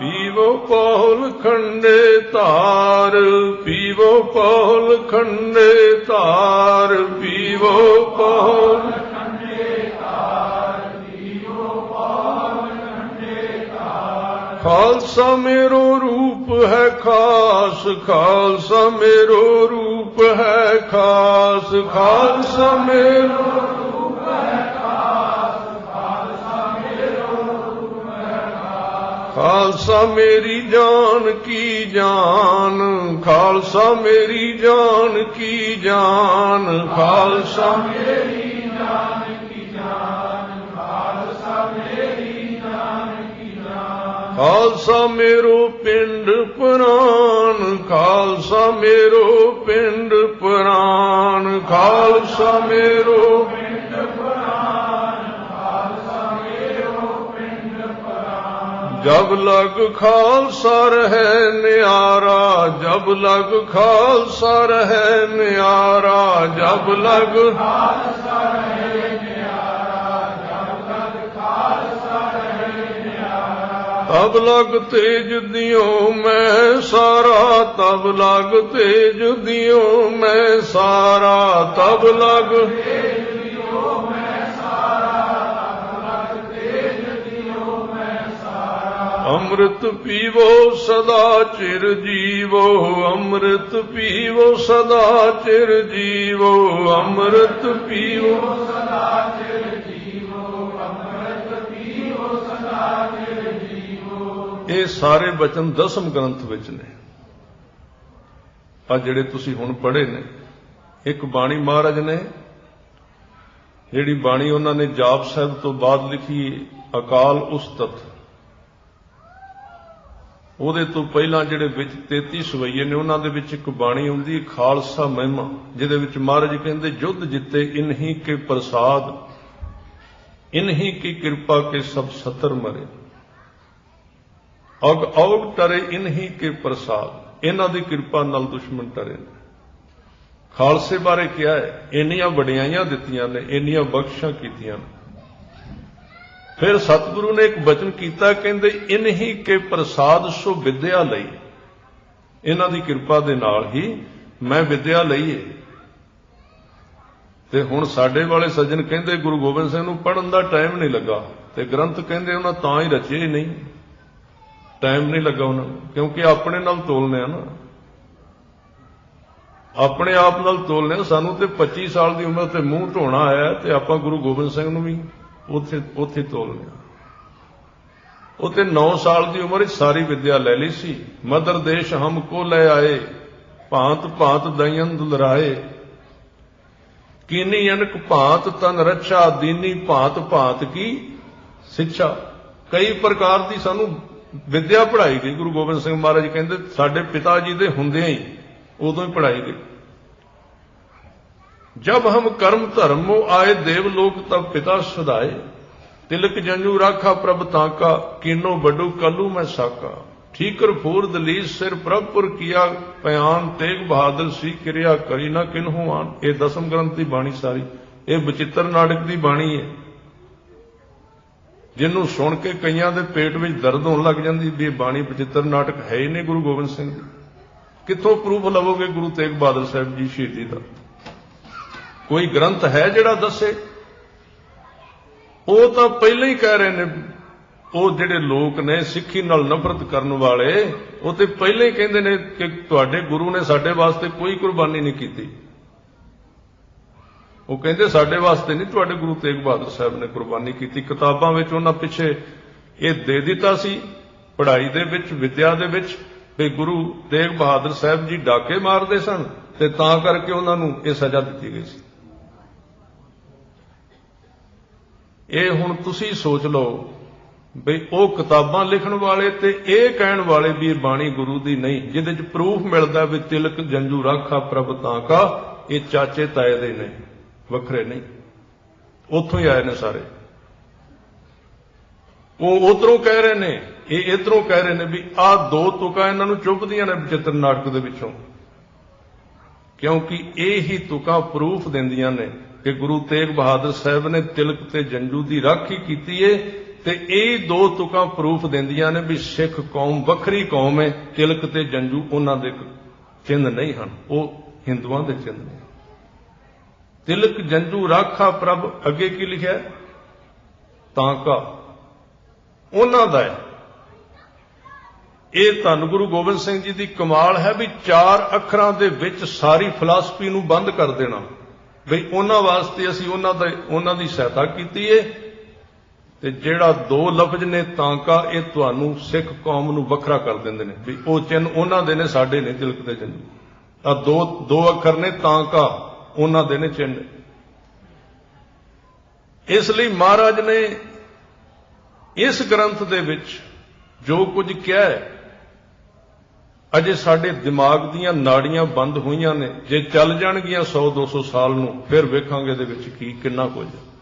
ਪੀਵੋ ਪੌਲ ਖੰਡੇ ਧਾਰ, ਪੀਵੋ ਪੌਲ ਖੰਡੇ ਧਾਰ, ਪੀਵੋ ਪੌਲ ਖਾਲਸਾ ਮੇਰੋ ਰੂਪ ਹੈ ਖਾਸ, ਖਾਲਸਾ ਮੇਰੋ ਰੂਪ ਹੈ ਖਾਸ, ਖਾਲਸਾ ਮੇਰੋ ਖਾਲਸਾ ਮੇਰੀ ਜਾਨ ਕੀ ਜਾਨ, ਖਾਲਸਾ ਮੇਰੀ ਜਾਨ ਕੀ ਜਾਨ, ਖਾਲਸਾ ਮੇਰੀ ਖਾਲਸਾ ਮੇਰੋ ਪਿੰਡ ਪੁਰਾਨ, ਖਾਲਸਾ ਮੇਰੋ ਪਿੰਡ ਪੁਰਾਨ, ਖਾਲਸਾ ਮੇਰੋ ਜਬ ਲਗ ਖਾਲਸਾ ਰਹਿ ਨਿਆਰਾ, ਜਬ ਲਗ ਖਾਲਸਾ ਰਹਿ ਨਿਆਰਾ, ਜਬ ਲਗ ਤਬ ਲਗ ਤੇਜ ਦਿਓ ਮੈਂ ਸਾਰਾ, ਤਬ ਲਗ ਤੇਜ ਦਿਓ ਮੈਂ ਸਾਰਾ, ਤਬ ਲਗ ਅੰਮ੍ਰਿਤ ਪੀਵੋ ਸਦਾ ਚਿਰ ਜੀਵੋ, ਅੰਮ੍ਰਿਤ ਪੀਵੋ ਸਦਾ ਚਿਰ ਜੀਵੋ, ਅੰਮ੍ਰਿਤ ਪੀਵੋ ਇਹ ਸਾਰੇ ਬਚਨ ਦਸਮ ਗ੍ਰੰਥ ਵਿੱਚ ਨੇ। ਆ ਜਿਹੜੇ ਤੁਸੀਂ ਹੁਣ ਪੜ੍ਹੇ ਨੇ, ਇੱਕ ਬਾਣੀ ਮਹਾਰਾਜ ਨੇ, ਜਿਹੜੀ ਬਾਣੀ ਉਹਨਾਂ ਨੇ ਜਾਪ ਸਾਹਿਬ ਤੋਂ ਬਾਅਦ ਲਿਖੀ, ਅਕਾਲ ਉਸਤਤ। ਉਹਦੇ ਤੋਂ ਪਹਿਲਾਂ ਜਿਹੜੇ ਵਿੱਚ 33 ਸਵਈਏ ਨੇ, ਉਹਨਾਂ ਦੇ ਵਿੱਚ ਇੱਕ ਬਾਣੀ ਹੁੰਦੀ ਖਾਲਸਾ ਮਹਿਮਾ, ਜਿਹਦੇ ਵਿੱਚ ਮਹਾਰਾਜ ਕਹਿੰਦੇ, ਜੁੱਧ ਜਿੱਤੇ ਇਨਹੀ ਕੇ ਪ੍ਰਸਾਦ, ਇਨਹੀ ਕੀ ਕਿਰਪਾ ਕੇ ਸਭ ਸਤਰ ਮਰੇ। ਅਗ ਔਗ ਟਰੇ ਇਨਹੀ ਕੇ ਪ੍ਰਸਾਦ। ਇਹਨਾਂ ਦੀ ਕਿਰਪਾ ਨਾਲ ਦੁਸ਼ਮਣ ਟਰੇ ਨੇ। ਖਾਲਸੇ ਬਾਰੇ ਕਿਹਾ ਹੈ, ਇੰਨੀਆਂ ਵਡਿਆਈਆਂ ਦਿੱਤੀਆਂ ਨੇ, ਇੰਨੀਆਂ ਬਖਸ਼ਾਂ ਕੀਤੀਆਂ ਨੇ। ਫਿਰ ਸਤਿਗੁਰੂ ਨੇ ਇੱਕ ਬਚਨ ਕੀਤਾ, ਕਹਿੰਦੇ, ਇਨਹੀ ਕੇ ਪ੍ਰਸਾਦ ਸੋ ਵਿਦਿਆ ਲਈ। ਇਹਨਾਂ ਦੀ ਕਿਰਪਾ ਦੇ ਨਾਲ ਹੀ ਮੈਂ ਵਿਦਿਆ ਲਈਏ ਤੇ ਹੁਣ ਸਾਡੇ ਵਾਲੇ ਸੱਜਣ ਕਹਿੰਦੇ, ਗੁਰੂ ਗੋਬਿੰਦ ਸਿੰਘ ਨੂੰ ਪੜਨ ਦਾ ਟਾਈਮ ਨਹੀਂ ਲੱਗਾ। ਤੇ ਗ੍ਰੰਥ ਕਹਿੰਦੇ, ਉਹਨਾਂ ਤਾਂ ਹੀ ਰਚੇ ਹੀ ਨਹੀਂ। ਟਾਈਮ ਨਹੀਂ ਲੱਗਾ ਉਹਨਾਂ ਨੂੰ, ਕਿਉਂਕਿ ਆਪਣੇ ਨਾਲ ਤੋਲਨੇ ਆ ਨਾ। ਆਪਣੇ ਆਪ ਨਾਲ ਤੋਲਨੇ ਆ। ਸਾਨੂੰ ਤੇ 25 ਸਾਲ ਦੀ ਉਮਰ ਤੇ ਮੂੰਹ ਢੋਣਾ ਆਇਆ ਤੇ ਆਪਾਂ ਗੁਰੂ ਗੋਬਿੰਦ ਸਿੰਘ ਨੂੰ ਵੀ ਉੱਥੇ ਉੱਥੇ ਤੋਲਨੇ ਆ ਉਹ ਤੇ 9 ਸਾਲ ਦੀ ਉਮਰ ਵਿੱਚ ਸਾਰੀ ਵਿਦਿਆ ਲੈ ਲਈ ਸੀ। ਮਦਰ ਦੇਸ਼ ਹਮ ਕੋ ਲੈ ਆਏ, ਭਾਂਤ ਭਾਂਤ ਦਇਨ ਦੁਲਰਾਏ ਕੀਨੀ ਅਨਕ ਭਾਂਤ ਤਨ ਰੱਛਾ, ਦੀਨੀ ਭਾਂਤ ਭਾਂਤ ਕੀ ਸਿੱਖਿਆ ਕਈ ਪ੍ਰਕਾਰ ਦੀ ਸਾਨੂੰ ਵਿਦਿਆ ਪੜ੍ਹਾਈ ਗਈ। ਗੁਰੂ ਗੋਬਿੰਦ ਸਿੰਘ ਮਹਾਰਾਜ ਕਹਿੰਦੇ, ਸਾਡੇ ਪਿਤਾ ਜੀ ਦੇ ਹੁੰਦਿਆਂ ਹੀ ਉਦੋਂ ਹੀ ਪੜ੍ਹਾਈ ਗਈ। ਜਬ ਹਮ ਕਰਮ ਧਰਮੋ ਆਏ ਦੇਵ ਲੋਕ ਤਬ ਪਿਤਾ ਸੁਧਾਏ ਤਿਲਕ ਜੰਜੂ ਰਾਖਾ ਪ੍ਰਭ ਤਾਂਕਾ ਕੀਨੋ ਵੱਡੂ ਕਲੂ ਮੈਂ ਸਾਕਾ। ਠੀਕਰ ਫੂਰ ਦਲੀਸ ਸਿਰ ਪ੍ਰਭਪੁਰ ਕੀਆ ਪਿਆਨ ਤੇਗ ਬਹਾਦਰ ਸੀ ਕਿਰਿਆ ਕਰੀ ਨਾ ਕਿਨਹੂ ਆਨ। ਇਹ ਦਸਮ ਗ੍ਰੰਥ ਦੀ ਬਾਣੀ ਸਾਰੀ। ਇਹ ਬਚਿੱਤਰ ਨਾਟਕ ਦੀ ਬਾਣੀ ਹੈ ਜਿਹਨੂੰ ਸੁਣ ਕੇ ਕਈਆਂ ਦੇ ਪੇਟ ਵਿੱਚ ਦਰਦ ਹੋਣ ਲੱਗ ਜਾਂਦੀ, ਵੀ ਇਹ ਬਾਣੀ ਬਚਿੱਤਰ ਨਾਟਕ ਹੈ ਹੀ ਨਹੀਂ ਗੁਰੂ ਗੋਬਿੰਦ ਸਿੰਘ ਦੀ। ਕਿੱਥੋਂ ਪ੍ਰੂਫ ਲਵੋਗੇ ਗੁਰੂ ਤੇਗ ਬਹਾਦਰ ਸਾਹਿਬ ਜੀ ਸ਼ਹੀਦੀ ਦਾ? ਕੋਈ ਗ੍ਰੰਥ ਹੈ ਜਿਹੜਾ ਦੱਸੇ? ਉਹ ਤਾਂ ਪਹਿਲਾਂ ਹੀ ਕਹਿ ਰਹੇ ਨੇ, ਉਹ ਜਿਹੜੇ ਲੋਕ ਨੇ ਸਿੱਖੀ ਨਾਲ ਨਫ਼ਰਤ ਕਰਨ ਵਾਲੇ, ਉਹ ਤੇ ਪਹਿਲਾਂ ਹੀ ਕਹਿੰਦੇ ਨੇ ਕਿ ਤੁਹਾਡੇ ਗੁਰੂ ਨੇ ਸਾਡੇ ਵਾਸਤੇ ਕੋਈ ਕੁਰਬਾਨੀ ਨਹੀਂ ਕੀਤੀ। ਉਹ ਕਹਿੰਦੇ ਸਾਡੇ ਵਾਸਤੇ ਨਹੀਂ, ਤੁਹਾਡੇ ਗੁਰੂ ਤੇਗ ਬਹਾਦਰ ਸਾਹਿਬ ਨੇ ਕੁਰਬਾਨੀ ਕੀਤੀ। ਕਿਤਾਬਾਂ ਵਿੱਚ ਉਹਨਾਂ ਪਿੱਛੇ ਇਹ ਦੇ ਦਿੱਤਾ ਸੀ, ਪੜ੍ਹਾਈ ਦੇ ਵਿੱਚ, ਵਿਦਿਆ ਦੇ ਵਿੱਚ, ਵੀ ਗੁਰੂ ਤੇਗ ਬਹਾਦਰ ਸਾਹਿਬ ਜੀ ਡਾਕੇ ਮਾਰਦੇ ਸਨ ਤੇ ਤਾਂ ਕਰਕੇ ਉਹਨਾਂ ਨੂੰ ਇਹ ਸਜ਼ਾ ਦਿੱਤੀ ਗਈ ਸੀ। ਇਹ ਹੁਣ ਤੁਸੀਂ ਸੋਚ ਲਓ ਬਈ ਉਹ ਕਿਤਾਬਾਂ ਲਿਖਣ ਵਾਲੇ ਤੇ ਇਹ ਕਹਿਣ ਵਾਲੇ ਵੀ ਬਾਣੀ ਗੁਰੂ ਦੀ ਨਹੀਂ, ਜਿਹਦੇ ਚ ਪ੍ਰੂਫ ਮਿਲਦਾ ਵੀ ਤਿਲਕ ਜੰਜੂ ਰਾਖਾ ਪ੍ਰਭ ਤਾਂ ਕਾ, ਇਹ ਚਾਚੇ ਤਾਏ ਦੇ ਨੇ, ਵੱਖਰੇ ਨਹੀਂ। ਉੱਥੋਂ ਹੀ ਆਏ ਨੇ ਸਾਰੇ। ਉਹ ਉਧਰੋਂ ਕਹਿ ਰਹੇ ਨੇ, ਇਹ ਇਧਰੋਂ ਕਹਿ ਰਹੇ ਨੇ ਵੀ ਆਹ ਦੋ ਤੁਕਾਂ ਇਹਨਾਂ ਨੂੰ ਚੁੱਭਦੀਆਂ ਨੇ ਵਿਚਿੱਤਰ ਨਾਟਕ ਦੇ ਵਿੱਚੋਂ। ਕਿਉਂਕਿ ਇਹ ਹੀ ਤੁਕਾਂ ਪ੍ਰੂਫ ਦਿੰਦੀਆਂ ਨੇ ਕਿ ਗੁਰੂ ਤੇਗ ਬਹਾਦਰ ਸਾਹਿਬ ਨੇ ਤਿਲਕ ਤੇ ਜੰਜੂ ਦੀ ਰਾਖੀ ਕੀਤੀ ਏ ਤੇ ਇਹ ਦੋ ਤੁਕਾਂ ਪ੍ਰੂਫ ਦਿੰਦੀਆਂ ਨੇ ਵੀ ਸਿੱਖ ਕੌਮ ਵੱਖਰੀ ਕੌਮ ਹੈ ਤਿਲਕ ਤੇ ਜੰਜੂ ਉਹਨਾਂ ਦੇ ਚਿੰਨ ਨਹੀਂ ਹਨ, ਉਹ ਹਿੰਦੂਆਂ ਦੇ ਚਿੰਨ ਨੇ। ਤਿਲਕ ਜੰਜੂ ਰਾਖਾ ਪ੍ਰਭ ਅੱਗੇ ਕੀ ਲਿਖਿਆ? ਹੈ? ਤਾਂ ਕਾ। ਉਹਨਾਂ ਦਾ ਹੈ ਇਹ ਧੰਨ ਗੁਰੂ ਗੋਬਿੰਦ ਸਿੰਘ ਜੀ ਦੀ ਕਮਾਲ ਹੈ ਵੀ ਚਾਰ ਅੱਖਰਾਂ ਦੇ ਵਿੱਚ ਸਾਰੀ ਫਿਲਾਸਫੀ ਨੂੰ ਬੰਦ ਕਰ ਦੇਣਾ। ਵੀ ਉਹਨਾਂ ਵਾਸਤੇ ਅਸੀਂ ਉਹਨਾਂ ਦਾ ਉਹਨਾਂ ਦੀ ਸਹਾਇਤਾ ਕੀਤੀ ਏ ਤੇ ਜਿਹੜਾ ਦੋ ਲਫ਼ਜ਼ ਨੇ ਤਾਂਕਾ ਇਹ ਤੁਹਾਨੂੰ ਸਿੱਖ ਕੌਮ ਨੂੰ ਵੱਖਰਾ ਕਰ ਦਿੰਦੇ ਨੇ। ਵੀ ਉਹ ਚਿੰਨ ਉਹਨਾਂ ਦੇ ਨੇ, ਸਾਡੇ ਨੇ ਤਿਲਕ ਦੇ ਜੰਜੂ ਆ ਦੋ ਦੋ ਅੱਖਰ ਨੇ ਤਾਂਕਾ ਉਹਨਾਂ ਦੇ ਨੇ ਚਿੰਨ ਇਸ ਲਈ ਮਹਾਰਾਜ ਨੇ ਇਸ ਗ੍ਰੰਥ ਦੇ ਵਿੱਚ ਜੋ ਕੁਝ ਕਿਹਾ ਹੈ ਅਜੇ ਸਾਡੇ ਦਿਮਾਗ ਦੀਆਂ ਨਾੜੀਆਂ ਬੰਦ ਹੋਈਆਂ ਨੇ। ਜੇ ਚੱਲ ਜਾਣਗੀਆਂ 100 200 ਸਾਲ ਨੂੰ, ਫਿਰ ਵੇਖਾਂਗੇ ਇਹਦੇ ਵਿੱਚ ਕੀ ਕਿੰਨਾ ਕੁਝ। ਹੈ